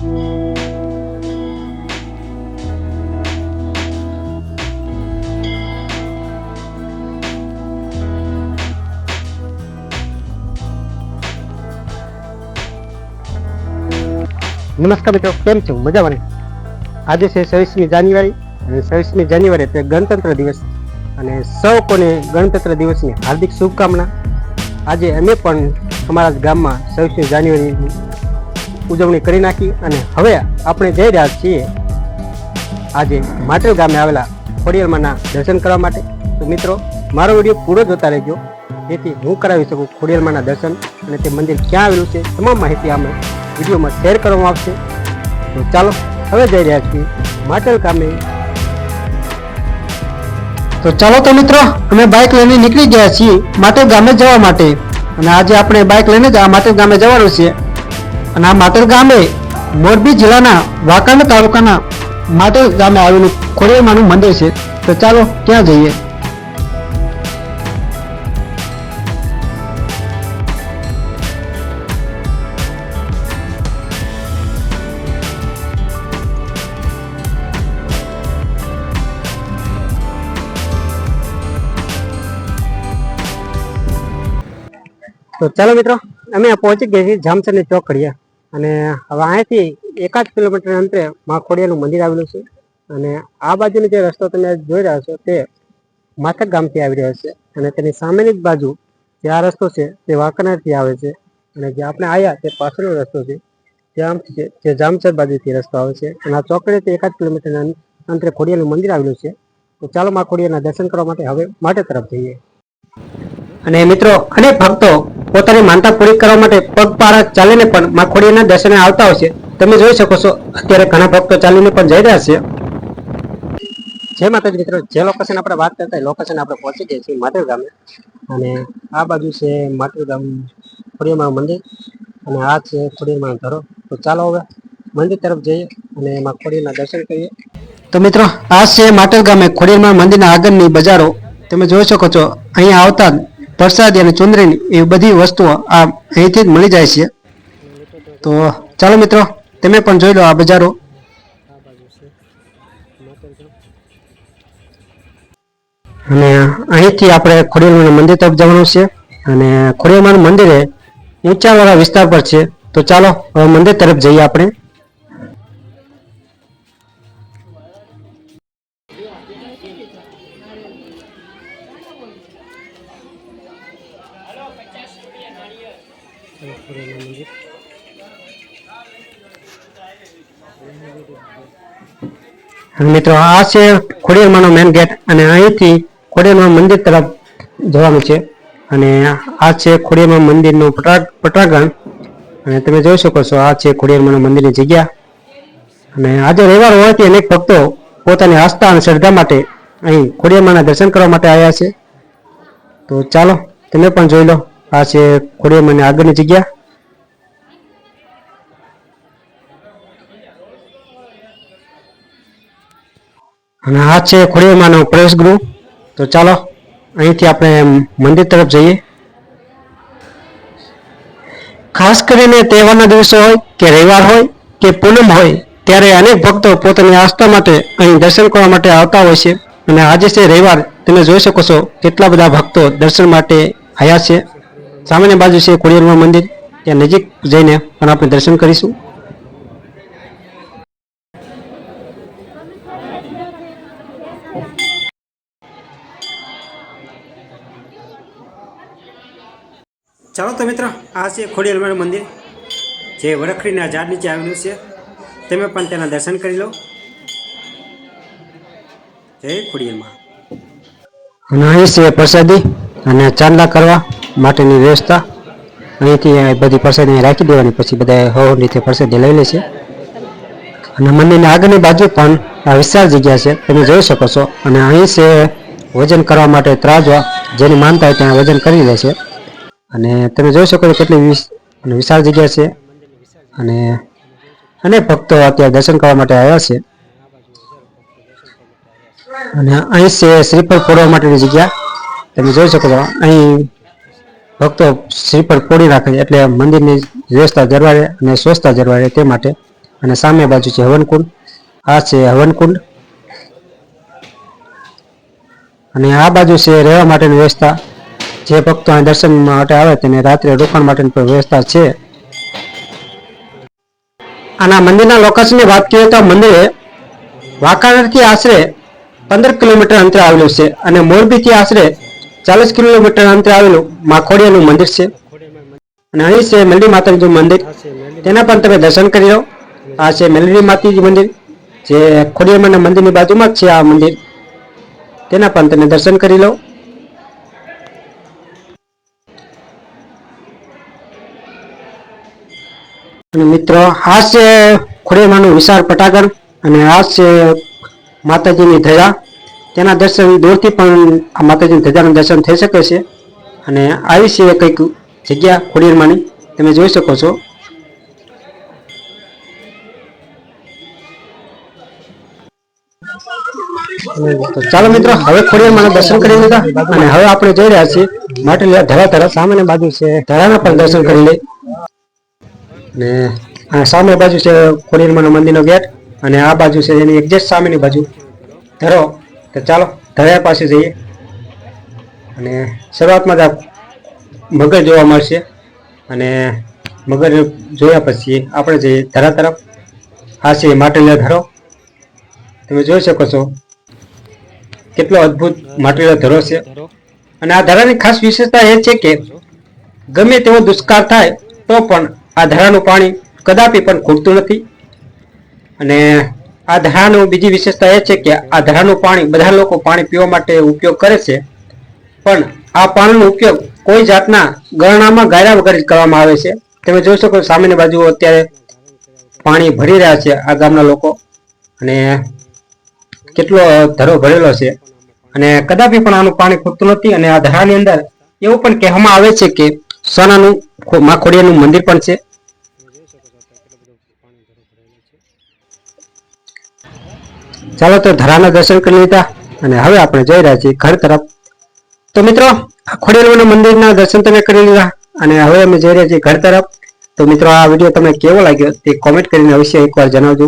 નમસ્કાર મિત્રો, કેમ છો? મજામાં આજે છે છવ્વીસમી જાન્યુઆરી અને છવ્વીસમી જાન્યુઆરી એટલે ગણતંત્ર દિવસ અને સૌ કોને ગણતંત્ર દિવસની હાર્દિક શુભકામના. આજે અમે પણ અમારા ગામમાં છવ્વીસમી જાન્યુઆરીની ઉજવણી કરી નાખી અને હવે આપણે જઈ રહ્યા છીએ આજે માટેલ ગામે આવેલા ખોડિયારમાંના દર્શન કરવા માટે. તો મિત્રો, મારો વીડિયો પૂરો જોતા રહેજો. જેથી હું કરાવી શકું ખોડિયારમાંના દર્શન અને તે મંદિર ક્યાં આવેલું છે, તમામ માહિતી અમે વિડીયોમાં શેર કરવામાં આવશે. તો ચાલો, હવે જઈ રહ્યા છીએ માટેલ ગામે. તો ચાલો તો મિત્રો, અમે બાઇક લઈને નીકળી ગયા છીએ માટેલ ગામે જવા માટે. અને આજે આપણે બાઇક લઈને જ આ માટેલ ગામે જવાનું છે. અને આ માટેલ ગામે મોરબી જિલ્લાના વાંકાનેર તાલુકાના માટેલ ગામે આવેલું ખોડિયામાનું મંદિર છે. તો ચાલો ત્યાં જઈએ. તો ચાલો મિત્રો, અમે પહોંચી ગયા છીએ જામસરની ચોકડીએ અને હવે અહીંથી એકાદ કિલોમીટર અંતરે મા ખોડિયાનું મંદિર આવેલું છે. અને આ બાજુનો જે રસ્તો તમે જોઈ રહ્યા છો તે માથક ગામથી આવી રહ્યો છે. અને તેની સામેની જ બાજુ જે આ રસ્તો છે તે વાંકનારથી આવે છે. અને જે આપણે આવ્યા તે પાછળનો રસ્તો છે. ત્યાં જે જામસર બાજુથી રસ્તો આવે છે. અને આ ચોકડીથી એકાદ કિલોમીટરના અંતરે ખોડિયાનું મંદિર આવેલું છે. તો ચાલો મા ખોડિયાના દર્શન કરવા માટે હવે માટે તરફ જઈએ. અને મિત્રો, અનેક ભક્તો પોતાની માનતા પૂરી કરવા માટે પગપાળા ચાલીને પણ માં ખોડિયાના દર્શને આવતા હોય છે. તમે જોઈ શકો છો, અત્યારે ઘણા ભક્તો ચાલીને પણ જઈ રહ્યા છે. જે માતાજી મિત્રો, જે લોકેશન આપણે વાત કરતા લોકેશન આપણે પહોંચી ગયા છીએ માટેલ ગામે. અને આ બાજુ છે માતૃ ગામ ખોડિયામાં મંદિર. અને આ છે ખોડિયામાં ધરો તો ચાલો હવે મંદિર તરફ જઈએ અને એમાં ખોડીના દર્શન કરીએ. તો મિત્રો, આ છે માતર ગામે ખોડીમાં મંદિરના આગળની બજારો. તમે જોઈ શકો છો અહીંયા આવતા પ્રસાદી અને ચુંદરીની એ બધી વસ્તુઓ આ અહીંથી જ મળી જાય છે. તો ચાલો મિત્રો, તમે પણ જોઈ લો આ બજારો. અને અહીંથી આપણે ખોડિયારમાંના મંદિર તરફ જવાનું છે. અને ખોડિયારમાંનું મંદિર એ ઊંચાવાળા વિસ્તાર પર છે. તો ચાલો, હવે મંદિર તરફ જઈએ આપણે. મિત્રો, આ છે ખોડિયારમાંનો મેન ગેટ અને અહીંથી ખોડિયારમાં મંદિર તરફ જવાનું છે. અને આ છે ખોડિયારમાં મંદિરનું પટા પટાગણ. અને તમે જોઈ શકો છો, આ છે ખોડિયારમાંના મંદિરની જગ્યા. અને આજે રવિવાર હોવાથી અનેક ભક્તો પોતાની આસ્થા અને શ્રદ્ધા માટે અહીં ખોડિયારમાંના દર્શન કરવા માટે આવ્યા છે. તો ચાલો, તમે પણ જોઈ લો. આ છે ખોડિયારમાંની આગળની જગ્યા. અને આ છે ખોડિયારમાંનો પ્રવેશ ગૃહ. તો ચાલો, અહીંથી આપણે મંદિર તરફ જઈએ. ખાસ કરીને તહેવારના દિવસો હોય કે રવિવાર હોય કે પૂનમ હોય, ત્યારે અનેક ભક્તો પોતાની આસ્થા માટે અહીં દર્શન કરવા માટે આવતા હોય છે. અને આજે છે રવિવાર, તમે જોઈ શકો છો કેટલા બધા ભક્તો દર્શન માટે આવ્યા છે. સામાન્ય બાજુ છે ખોડિયારમાં મંદિર. ત્યાં નજીક જઈને પણ આપણે દર્શન કરીશું. ચાલો તો મિત્ર આ છે ખોડિયાર મંદિર જે વરખડીના ઝાડ નીચે આવેલું છે. તમે પણ તેના દર્શન કરી લો. જય ખોડિયારમાં અને અહીં છે પ્રસાદી અને ચાંદલા કરવા. માટેની વ્યવસ્થા અહીંથી બધી પ્રસાદી રાખી દેવાની. પછી બધા હવ રીતે પ્રસાદી લઈ લે છે. અને મંદિરની આગળની બાજુ પણ આ વિશાળ જગ્યા છે. તમે જોઈ શકો છો. અને અહીં છે વજન કરવા માટે ત્રાજવા. જેની માનતા હોય ત્યાં વજન કરી લે છે. અને તમે જોઈ શકો છો કેટલી વિશાળ જગ્યા છે. અને અનેક ભક્તો અત્યારે દર્શન કરવા માટે આવ્યા છે. અને અહીં છે શ્રીફળ ફોડવા માટેની જગ્યા. તમે જોઈ શકો છો. અહીં ભક્તો શ્રીફળ ફોડી રાખે છે. એટલે મંદિરની વ્યવસ્થા જળવાય અને સ્વચ્છતા જળવાય તે માટે. અને સામે બાજુ છે હવનકુંડ. આ છે હવનકુંડ. અને આ બાજુ છે રહેવા માટેની વ્યવસ્થા. જે ભક્તો અહીં દર્શન માટે આવે તેને રાત્રે રોકાણ માટેની પણ વ્યવસ્થા છે. આના મંદિરના લોકેશનની વાત કરીએ તો મંદિરે મંદિર વાંકાનેરથી આશરે પંદર કિલોમીટર અંતરે આવેલું છે. અને મોરબીથી આશરે ચાલીસ કિલોમીટર અંતરે આવેલું માખોડિયાનું મંદિર છે. અને અહીં છે મેલડી માતાજીનું મંદિર. તેના પણ તમે દર્શન કરી લો. આ છે મેલડી માતાજી મંદિર, જે ખોડિયામાના મંદિરની બાજુમાં જ છે આ મંદિર. તેના પણ તમે દર્શન કરી લો. અને મિત્રો, આ છે ખોડિયામાનું વિશાળ પટાગર અને આ છે માતાજીની ધજા. તેના દર્શન દૂરથી પણ આ માતાજીના ધજાનું દર્શન થઈ શકે છે. અને આવી છે કંઈક જગ્યા ખોડિયારમાંની, તમે જોઈ શકો છો. ચાલો મિત્રો, હવે ખોડિયારમાંના દર્શન કરી લીધા અને હવે આપણે જઈ રહ્યા છીએ માટે ધરા ધરા સામેની બાજુ છે. ધરાના પણ દર્શન કરી લઈ અને આ સામે બાજુ છે ખોડિયારમાંના મંદિરનો ગેટ અને આ બાજુ છે એની એક્ઝેક્ટ સામેની બાજુ. ધરો. તો ચાલો ધરા પાસે જઈએ. અને શરૂઆતમાં જ આ મગર જોવા મળશે. અને મગર જોયા પછી આપણે જઈએ ધરા તરફ. આ છે માટલીયો ધરો. તમે જોઈ શકો છો કેટલો અદ્ભુત માટલીયો ધરો છે. અને આ ધરાની ખાસ વિશેષતા એ છે કે ગમે તેવો દુષ્કાળ થાય, તો પણ આ ધરાનું પાણી કદાપી પણ ખૂટતું નથી. અને આ ધરાનું બીજી વિશેષતા એ છે કે આ ધરાનું પાણી બધા લોકો પાણી પીવા માટે ઉપયોગ કરે છે. પણ આ પાણીનો ઉપયોગ કોઈ જાતના ગરણામાં ગાયરા વગર જ કરવામાં આવે છે. તમે જોઈ શકો સામેની બાજુ અત્યારે પાણી ભરી રહ્યા છે આ ગામના લોકો. અને કેટલો ધરો ભરેલો છે. અને કદાપી પણ આનું પાણી ખૂટતું નથી અને આ ધરાની અંદર એવું પણ કહેવામાં આવે છે કે સોનાનું માખોડિયાનું મંદિર પણ છે. ચાલો તો ધરાના દર્શન કરી લીધા અને હવે આપણે જઈ રહ્યા છીએ ઘર તરફ. તો મિત્રો ખોડિયારમાંના મંદિરના દર્શન તમે કરી લીધા અને હવે અમે જઈ રહ્યા છીએ ઘર તરફ. તો મિત્રો, આ વીડિયો તમને કેવો લાગ્યો તે કોમેન્ટ કરીને અવશ્ય એકવાર જણાવજો.